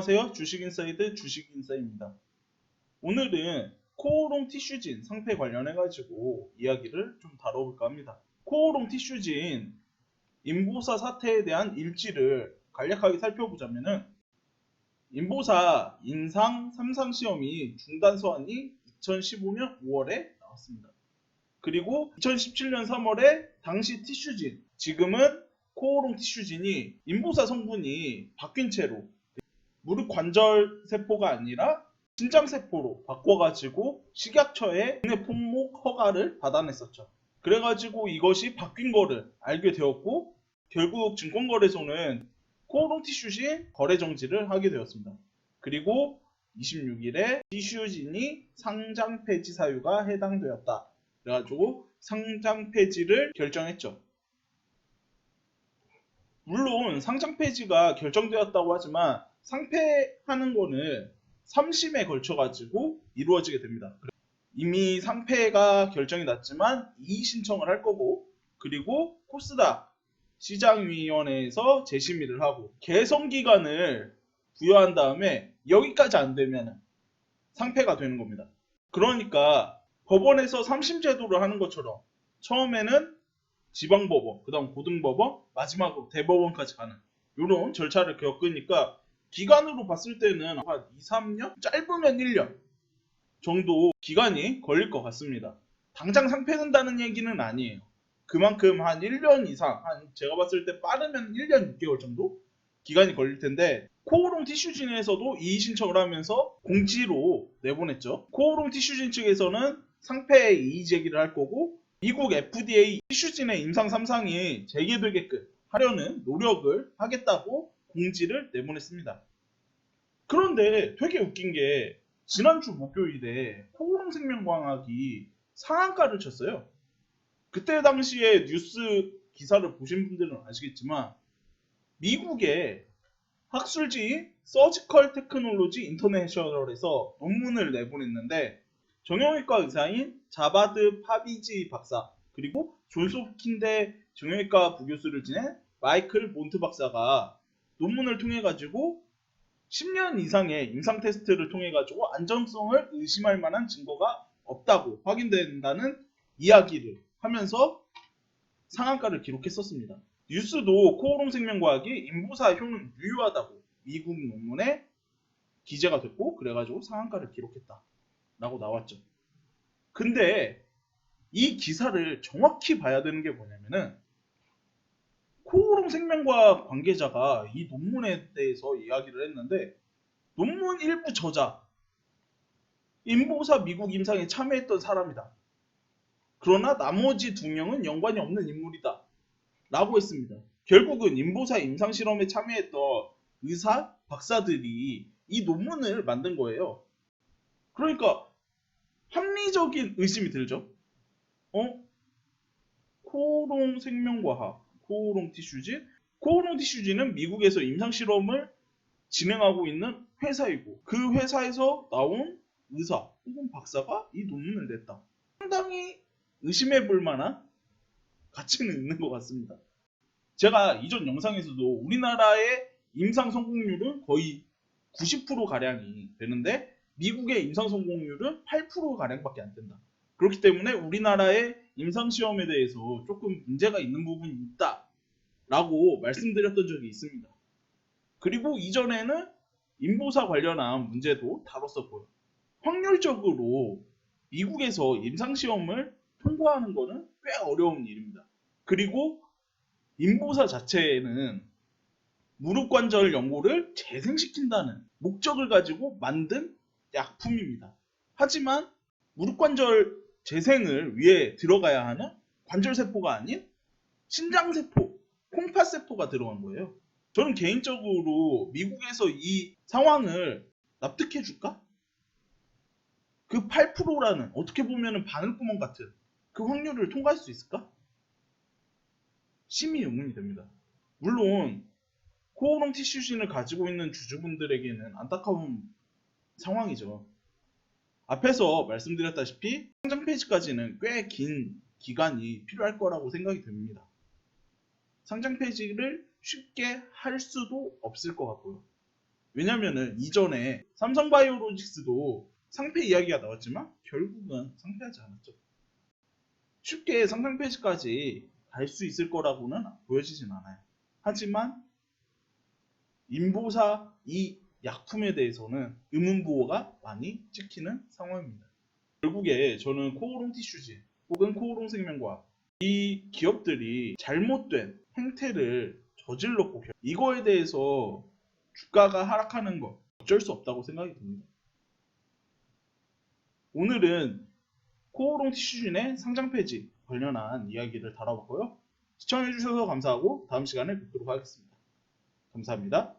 안녕하세요. 주식인사이드 주식인사입니다. 오늘은 코오롱 티슈진 상패 관련해 가지고 이야기를 좀 다뤄볼까 합니다. 코오롱 티슈진 인보사 사태에 대한 일지를 간략하게 살펴보자면은 인보사 인상 3상 시험이 중단 서한이 2015년 5월에 나왔습니다. 그리고 2017년 3월에 당시 티슈진, 지금은 코오롱 티슈진이 인보사 성분이 바뀐 채로 무릎 관절 세포가 아니라 신장 세포로 바꿔가지고 식약처에 국내 품목 허가를 받아냈었죠. 그래가지고 이것이 바뀐 거를 알게 되었고 결국 증권거래소는 코오롱 티슈진 거래 정지를 하게 되었습니다. 그리고 26일에 티슈진이 상장 폐지 사유가 해당되었다. 그래가지고 상장 폐지를 결정했죠. 물론 상장 폐지가 결정되었다고 하지만 상패하는 거는 3심에 걸쳐가지고 이루어지게 됩니다. 이미 상패가 결정이 났지만 이의 신청을 할 거고 그리고 코스닥 시장위원회에서 재심의를 하고 개선 기간을 부여한 다음에 여기까지 안 되면 상패가 되는 겁니다. 그러니까 법원에서 3심 제도를 하는 것처럼 처음에는 지방법원, 그 다음 고등법원, 마지막으로 대법원까지 가는 이런 절차를 겪으니까 기간으로 봤을 때는 한 2, 3년? 짧으면 1년 정도 기간이 걸릴 것 같습니다. 당장 상패된다는 얘기는 아니에요. 그만큼 한 1년 이상, 한 제가 봤을 때 빠르면 1년 6개월 정도 기간이 걸릴 텐데 코오롱 티슈진에서도 이의 신청을 하면서 공지로 내보냈죠. 코오롱 티슈진 측에서는 상패 이의 제기를 할 거고 미국 FDA 티슈진의 임상 3상이 재개되게끔 하려는 노력을 하겠다고 공지를 내보냈습니다. 그런데 되게 웃긴 게 지난주 목요일에 코오롱 생명과학이 상한가를 쳤어요. 그때 당시에 뉴스 기사를 보신 분들은 아시겠지만 미국의 학술지 서지컬 테크놀로지 인터내셔널에서 논문을 내보냈는데 정형외과 의사인 자바드 파비지 박사 그리고 존스홉킨대 정형외과 부교수를 지낸 마이클 몬트 박사가 논문을 통해 가지고 10년 이상의 임상 테스트를 통해 가지고 안전성을 의심할 만한 증거가 없다고 확인된다는 이야기를 하면서 상한가를 기록했었습니다. 뉴스도 코오롱 생명과학이 인부사 효능 유효하다고 미국 논문에 기재가 됐고 그래가지고 상한가를 기록했다 라고 나왔죠. 근데 이 기사를 정확히 봐야 되는 게 뭐냐면은 코오롱 생명과학 관계자가 이 논문에 대해서 이야기를 했는데 논문 일부 저자 인보사 미국 임상에 참여했던 사람이다. 그러나 나머지 두 명은 연관이 없는 인물이다. 라고 했습니다. 결국은 인보사 임상 실험에 참여했던 의사, 박사들이 이 논문을 만든 거예요. 그러니까 합리적인 의심이 들죠. 어? 코오롱 생명과학, 코오롱 티슈진? 코오롱 티슈진은 미국에서 임상 실험을 진행하고 있는 회사이고 그 회사에서 나온 의사 혹은 박사가 이 논문을 냈다. 상당히 의심해 볼 만한 가치는 있는 것 같습니다. 제가 이전 영상에서도 우리나라의 임상 성공률은 거의 90% 가량이 되는데 미국의 임상 성공률은 8% 가량밖에 안 된다. 그렇기 때문에 우리나라의 임상 시험에 대해서 조금 문제가 있는 부분이 있다 라고 말씀드렸던 적이 있습니다. 그리고 이전에는 인보사 관련한 문제도 다뤘었고요. 확률적으로 미국에서 임상 시험을 통과하는 것은 꽤 어려운 일입니다. 그리고 인보사 자체에는 무릎 관절 연고를 재생시킨다는 목적을 가지고 만든 약품입니다. 하지만 무릎 관절 재생을 위해 들어가야 하는 관절 세포가 아닌 신장 세포, 콩팥 세포가 들어간 거예요. 저는 개인적으로 미국에서 이 상황을 납득해 줄까? 그 8%라는 어떻게 보면 바늘구멍 같은 그 확률을 통과할 수 있을까? 심히 의문이 됩니다. 물론 코오롱 티슈진을 가지고 있는 주주분들에게는 안타까운 상황이죠. 앞에서 말씀드렸다시피 상장 페이지까지는 꽤 긴 기간이 필요할 거라고 생각이 됩니다. 상장 페이지를 쉽게 할 수도 없을 것 같고요. 왜냐면은 이전에 삼성바이오로직스도 상패 이야기가 나왔지만 결국은 상패하지 않았죠. 쉽게 상장폐지까지 갈 수 있을 거라고는 보여지진 않아요. 하지만 인보사 이 약품에 대해서는 의문부호가 많이 찍히는 상황입니다. 결국에 저는 코오롱 티슈즈 혹은 코오롱 생명과학 이 기업들이 잘못된 행태를 저질렀고 결- 이거에 대해서 주가가 하락하는 거 어쩔 수 없다고 생각이 듭니다. 오늘은 코오롱 티슈진의 상장 폐지 관련한 이야기를 다뤄봤고요. 시청해주셔서 감사하고 다음 시간에 뵙도록 하겠습니다. 감사합니다.